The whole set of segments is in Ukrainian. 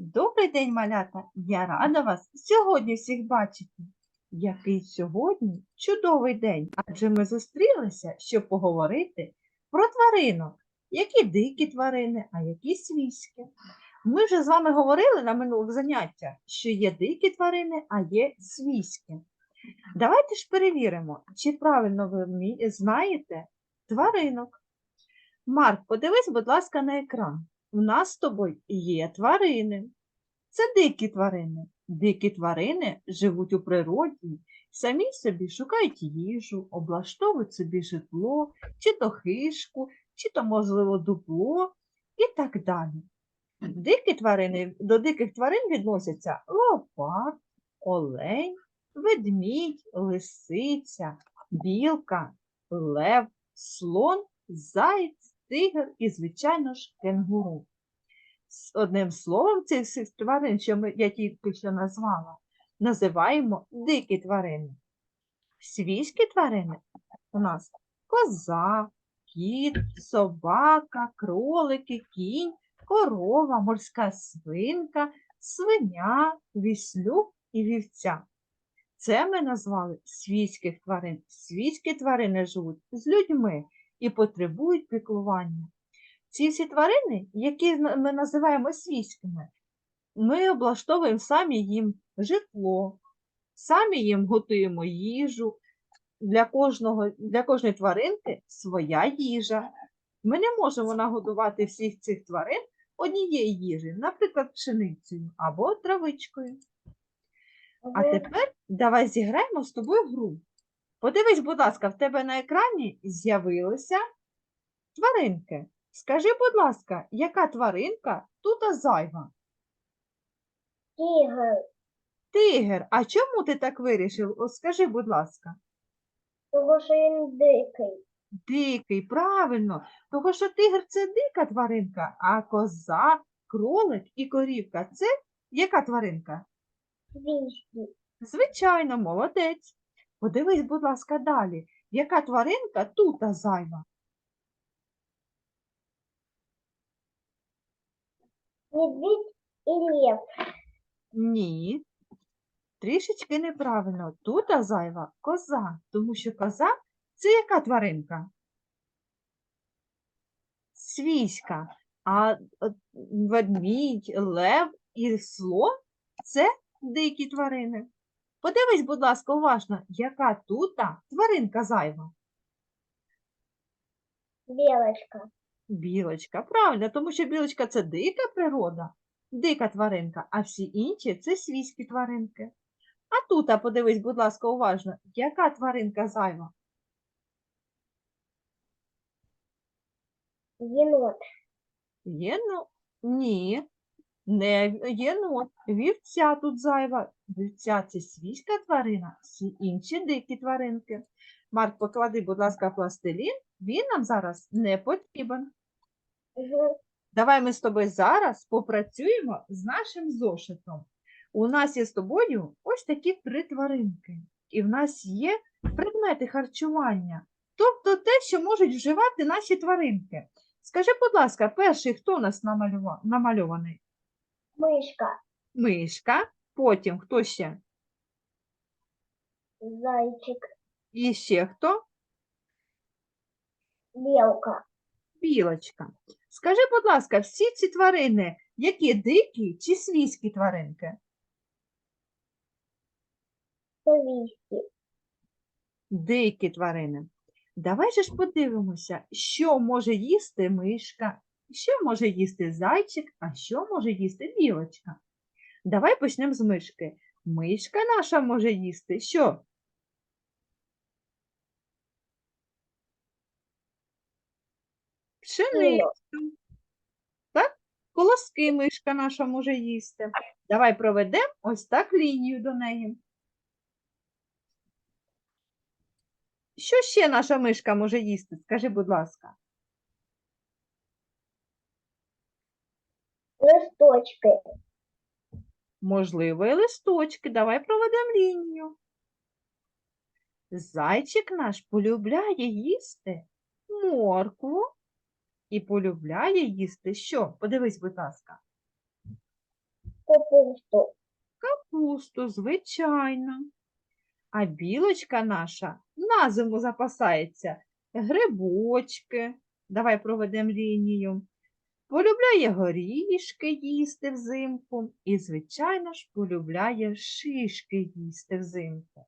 Добрий день, малята! Я рада вас сьогодні всіх бачити. Який сьогодні чудовий день, адже ми зустрілися, щоб поговорити про тваринок, які дикі тварини, а які свійські. Ми вже з вами говорили на минулих заняттях, що є дикі тварини, а є свійські. Давайте ж перевіримо, чи правильно ви знаєте тваринок. Марк, подивись, будь ласка, на екран. У нас з тобою є тварини. Це дикі тварини. Дикі тварини живуть у природі, самі собі шукають їжу, облаштовують собі житло, чи то хишку, чи то, можливо, дупло і так далі. Дикі тварини, до диких тварин відносяться леопард, олень, ведмідь, лисиця, білка, лев, слон, заєць, тигр і, звичайно ж, кенгуру. Одним словом, цих всіх тварин, що ми, я тільки що назвала, називаємо дикі тварини. Свійські тварини у нас коза, кіт, собака, кролики, кінь, корова, морська свинка, свиня, віслюк і вівця. Це ми назвали свійських тварин. Свійські тварини живуть з людьми і потребують піклування. Ці всі тварини, які ми називаємо свійськими, ми облаштовуємо самі їм житло, самі їм готуємо їжу. Для, кожного, для кожної тваринки своя їжа. Ми не можемо нагодувати всіх цих тварин однією їжею, наприклад, пшеницею або травичкою. А тепер давай зіграємо з тобою гру. Подивись, будь ласка, в тебе на екрані з'явилися тваринки. Скажи, будь ласка, яка тваринка тут зайва? Тигр, Тигр. А чому ти так вирішив? О, скажи, будь ласка. тому що він дикий. Дикий, правильно. Того, що тигр це дика тваринка, а коза, кролик і корівка це яка тваринка? Звичайно, молодець. Подивись, будь ласка, далі. Яка тваринка тут зайва? Медведь і лев. Ні. Трішечки неправильно. Тут зайва коза, тому що коза це яка тваринка? Свійська. А ведмідь, лев і слон це дикі тварини. Подивись, будь ласка, уважно, яка тут тваринка зайва? Білочка. Білочка. Правильно, тому що білочка це дика природа, дика тваринка, а всі інші це свійські тваринки. А тут, подивись, будь ласка, уважно, яка тваринка зайва? Єнот. Єно? Ні, не єнот. Вівця тут зайва. Вівця це свійська тварина, всі інші дикі тваринки. Марк, поклади, будь ласка, пластилін, він нам зараз не потрібен. Мгм. Давай ми з тобою зараз попрацюємо з нашим зошитом. У нас є з тобою ось такі три тваринки. І в нас є предмети харчування, тобто те, що можуть вживати наші тваринки. Скажи, будь ласка, перший хто у нас намальований? Мишка. Мишка, потім хто ще? Зайчик. І ще хто? Білка. Білочка. Скажи, будь ласка, всі ці тварини, які дикі чи свійські тваринки? Свійський. дикі тварини. Давай же ж подивимося, що може їсти мишка, що може їсти зайчик, а що може їсти білочка. Давай почнемо з мишки. Мишка наша може їсти що? Пшеницю. Так? Колоски мишка наша може їсти. Давай проведемо ось так лінію до неї. Що ще наша мишка може їсти? Скажи, будь ласка. Листочки. Можливо, і листочки. Давай проведемо лінію. Зайчик наш полюбляє їсти моркву і полюбляє їсти що? Подивись, будь ласка. Капусту. Капусту, звичайно. А білочка наша на зиму запасається грибочки. Давай проведемо лінію. Полюбляє горішки їсти взимку і, звичайно ж, полюбляє шишки їсти взимку.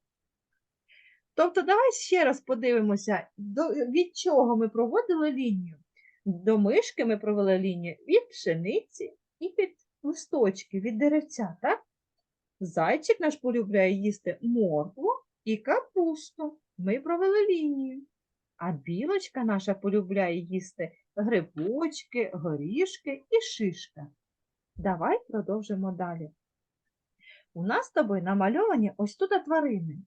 Тобто, давай ще раз подивимося, до, від чого ми проводили лінію. До мишки ми провели лінію від пшениці і від листочків, від деревця, так? Зайчик наш полюбляє їсти моркву і капусту. Ми провели лінію. А білочка наша полюбляє їсти грибочки, горішки і шишка. Давай продовжимо далі. У нас з тобою намальовані ось тут тварини.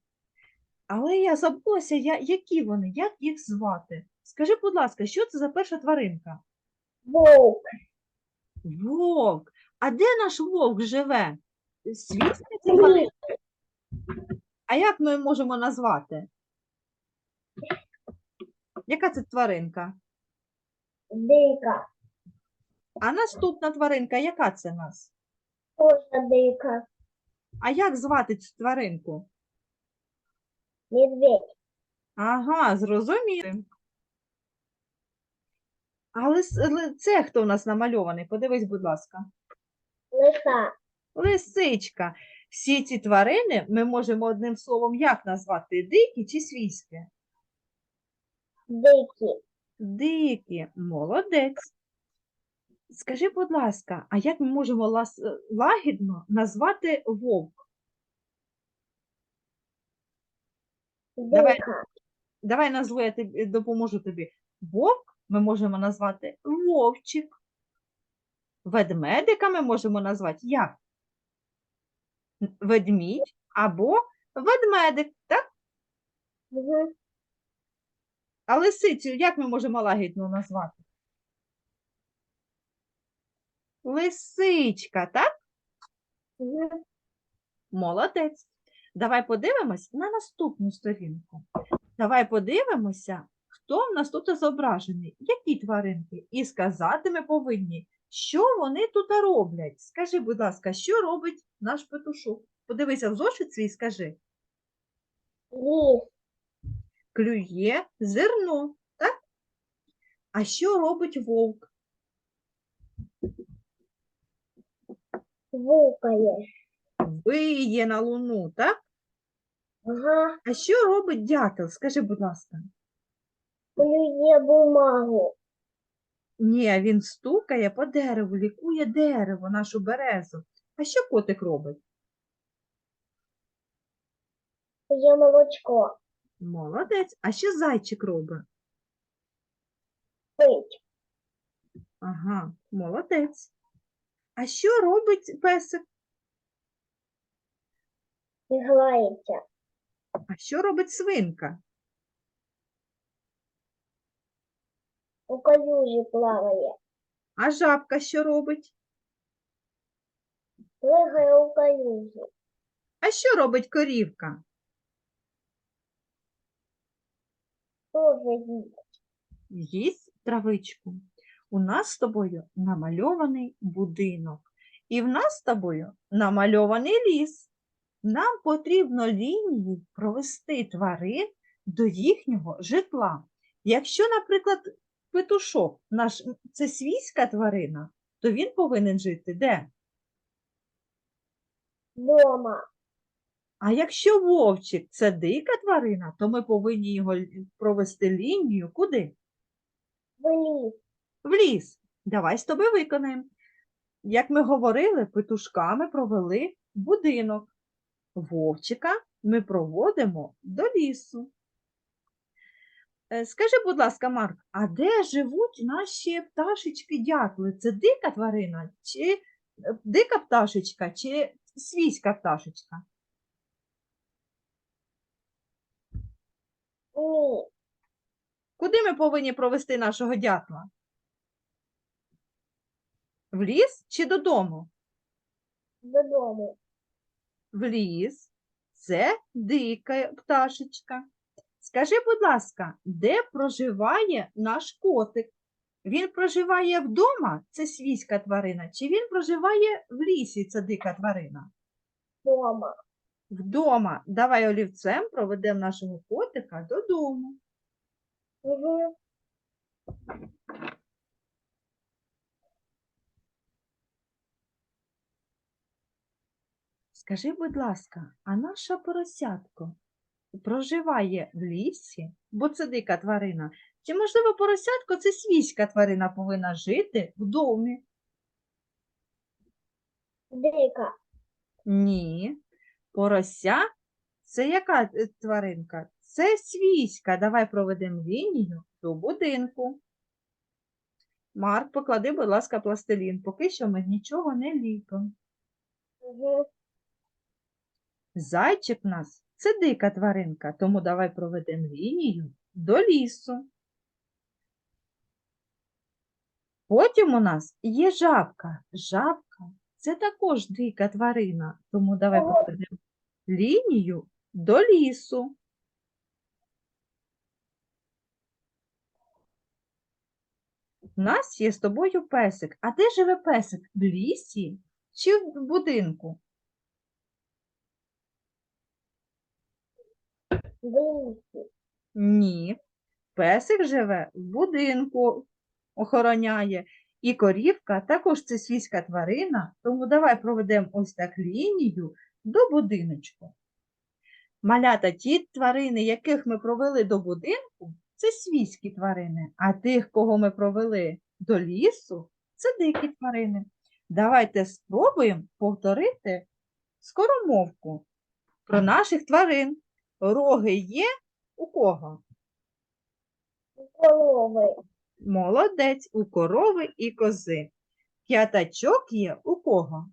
Але я забулася, я, які вони, як їх звати. Скажи, будь ласка, що це за перша тваринка? Вовк. Вовк. А де наш вовк живе? Свійська це тваринка? А як ми можемо назвати? Яка це тваринка? Дика. А наступна тваринка, яка це в нас? Тоже дика. А як звати цю тваринку? Медведь. Ага, зрозуміли. Але с- це хто у нас намальований? Подивись, будь ласка. Лиса. Лисичка. Всі ці тварини ми можемо одним словом як назвати? Дикі чи свійські? Дикі. Дикі, молодець. Скажи, будь ласка, а як ми можемо лас- лагідно назвати вовк? Давай. Давай назву, я тобі допоможу тобі. Вовк ми можемо назвати вовчик. Ведмедика ми можемо назвати як? Ведмідь або ведмедик, так? Мгм. А лисицю як ми можемо лагідно назвати? Лисичка, так? Молодець. Давай подивимось на наступну сторінку. Давай подивимося, хто в нас тут зображений, які тваринки. І сказати ми повинні, що вони тут роблять. Скажи, будь ласка, що робить наш петушок? Подивися в зошит свій скажи. Ліс. Клює зерно, так? А що робить вовк? Вукає. Виє на луну, так? Ага. А що робить дятел? Скажи, будь ласка. Клює бумагу. Ні, він стукає по дереву, лікує дерево, нашу березу. А що котик робить? П'є молочко. Молодець. А що зайчик робить? Пить. Ага, молодець. А що робить песик? Грається. А що робить свинка? У калюжі плаває. А жабка що робить? Плигає у калюжі. А що робить корівка? Тоже їсть. Їсть травичку. У нас з тобою намальований будинок. І в нас з тобою намальований ліс. Нам потрібно лінії провести тварин до їхнього житла. Якщо, наприклад, петушок наш це свійська тварина, то він повинен жити де? Дома. А якщо вовчик це дика тварина, то ми повинні його провести лінію куди? В ліс. В ліс. Давай з тобою виконаємо. Як ми говорили, петушками провели будинок. Вовчика ми проводимо до лісу. Е, Скажи, будь ласка, Марк, а де живуть наші пташечки-дятли? Це дика тварина, чи е, дика пташечка, чи свійська пташечка? Ні. Куди ми повинні провести нашого дятла? В ліс чи додому? Додому. В ліс. Це дика пташечка. Скажи, будь ласка, де проживає наш котик? Він проживає вдома, це свійська тварина, чи він проживає в лісі, це дика тварина? Дома. Вдома. Давай олівцем проведемо нашого котика додому. Угу. Скажи, будь ласка, а наша поросятко проживає в лісі, бо це дика тварина? Чи, можливо, поросятко це свійська тварина повинна жити в домі? Дика. Ні. Порося це яка е, тваринка? Це свійська. Давай проведемо лінію до будинку. Марк, поклади, будь ласка, пластилін. Поки що ми нічого не ліпимо. Угу. Зайчик у нас це дика тваринка, тому давай проведемо лінію до лісу. Потім у нас є жабка. Жабка це також дика тварина, тому давай Ого. лінію до лісу. У нас є з тобою песик. А де живе песик? В лісі чи в будинку? Ні. Песик живе в будинку, охороняє. І корівка також це свійська тварина, тому давай проведемо ось так лінію до будиночку. Малята, ті тварини, яких ми провели до будинку, це свійські тварини, а тих, кого ми провели до лісу, це дикі тварини. Давайте спробуємо повторити скоромовку про наших тварин. Роги є у кого? Корови. Молодець у корови і кози. П'ятачок є у кого?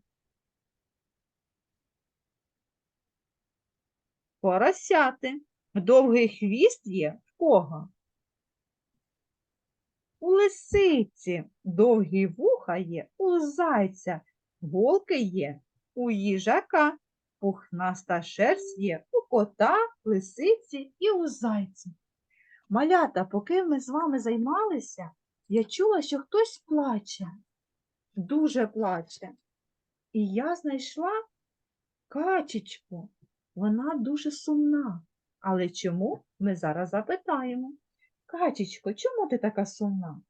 Поросяти. Довгий хвіст є в кого? У лисиці. Довгі вуха є у зайця. Голки є у їжака. Пухнаста шерсть є у кота, лисиці і у зайця. Малята, поки ми з вами займалися, я чула, що хтось плаче, дуже плаче. І я знайшла качечку. Вона дуже сумна. Але чому? Ми зараз запитаємо. Качечко, чому ти така сумна?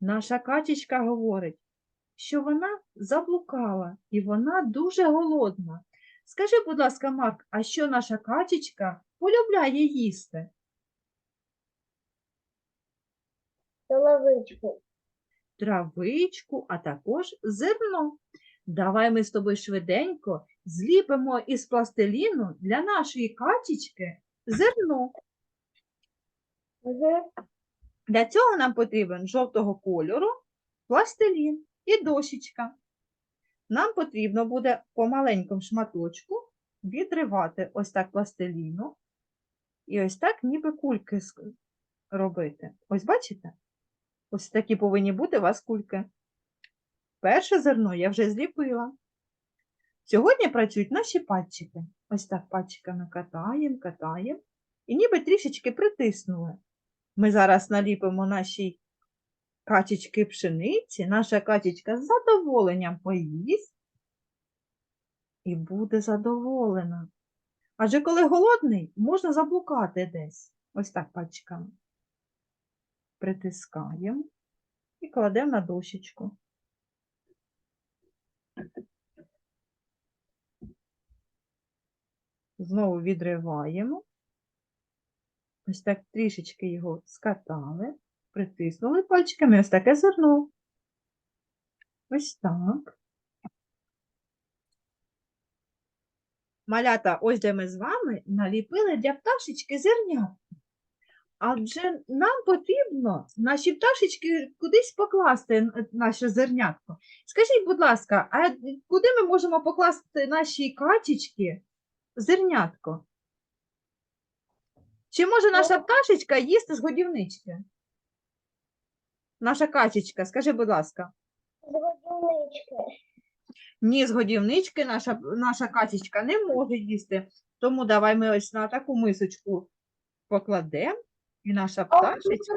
Наша качечка говорить, що вона заблукала і вона дуже голодна. Скажи, будь ласка, Марк, а що наша качечка полюбляє їсти? Соловичку. Травичку, а також зерно. Давай ми з тобою швиденько зліпимо із пластиліну для нашої качечки зерно. Угу. Для цього нам потрібен жовтого кольору пластилін і дощечка. Нам потрібно буде по маленькому шматочку відривати ось так пластиліну і ось так ніби кульки робити. Ось бачите? Ось такі повинні бути у вас кульки. Перше зерно я вже зліпила. Сьогодні працюють наші пальчики. Ось так пальчиками катаємо, катаємо і ніби трішечки притиснули. Ми зараз наліпимо нашій качечки пшениці. Наша качечка з задоволенням поїсть і буде задоволена. Адже коли голодний, можна заблукати десь. Ось так пальчиками. Притискаємо і кладемо на дощечку. Знову відриваємо. Ось так трішечки його скатали, притиснули пальчиками, ось таке зерно. Ось так. Малята, ось де ми з вами наліпили для пташечки зернятко. Адже нам потрібно наші пташечки кудись покласти наше зернятко. Скажіть, будь ласка, а куди ми можемо покласти наші качечки зернятко? Чи може наша пташечка їсти з годівнички? Наша качечка, скажи, будь ласка. З годівнички. Ні, з годівнички наша, наша качечка не може їсти. Тому давай ми ось на таку мисочку покладемо І наша пташечка.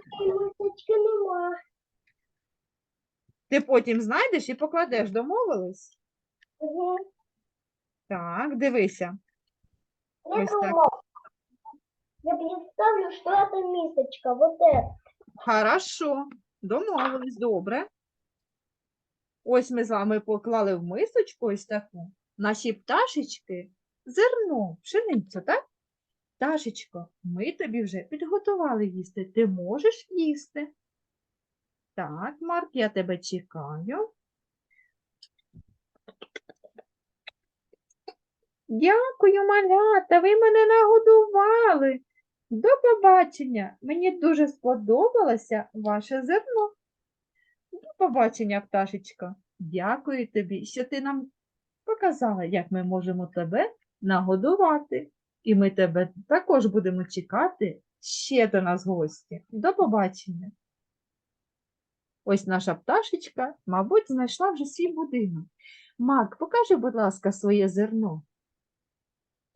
Ти потім знайдеш і покладеш, домовились? Угу. Так, дивися. Я Ось так. я представлю, что это мисочка, вот это. Хорошо, домовились, добре. Ось ми з вами поклали в мисочку ось таку. Наші пташечки зерно, пшеницю, так? Пташечко, ми тобі вже підготували їсти. Ти можеш їсти. Так, Марк, я тебе чекаю. Дякую, малята, ви мене нагодували. До побачення. Мені дуже сподобалося ваше зерно. До побачення, пташечка. Дякую тобі, що ти нам показала, як ми можемо тебе нагодувати. І ми тебе також будемо чекати ще до нас гості. До побачення. Ось наша пташечка, мабуть, знайшла вже свій будинок. Мак, покажи, будь ласка, своє зерно.